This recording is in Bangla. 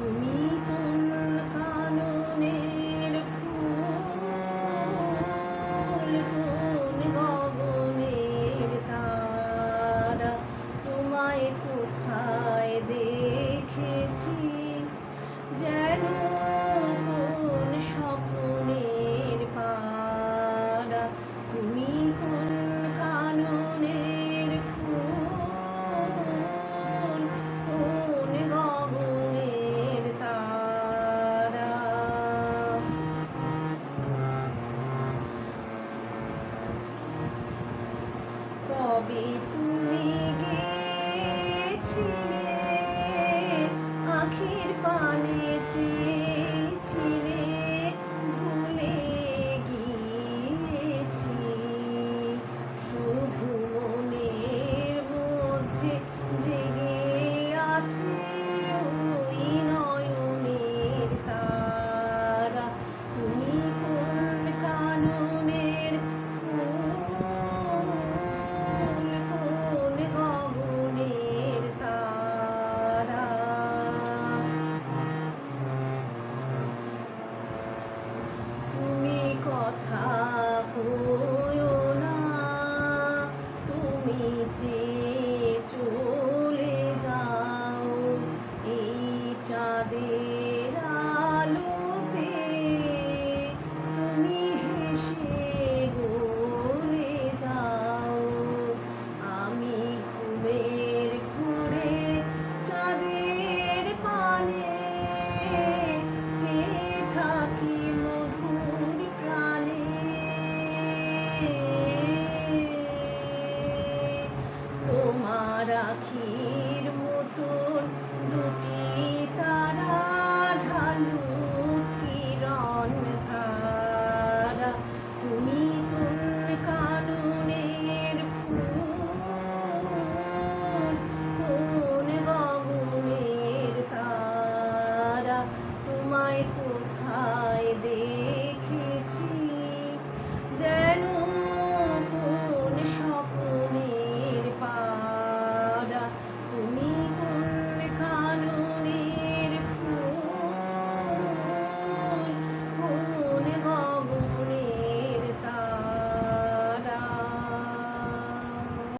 to me. me কবে তুমি গেছিলে আখির পানে চেয়ে বেঁচে চলে যাও এই চাঁদের রাখির মতন দুটি তারা ঢালু কিরণ ধারা। তুমি কোন কানুনের ফুল? কোন গগনের তারা? তোমায় কোথায়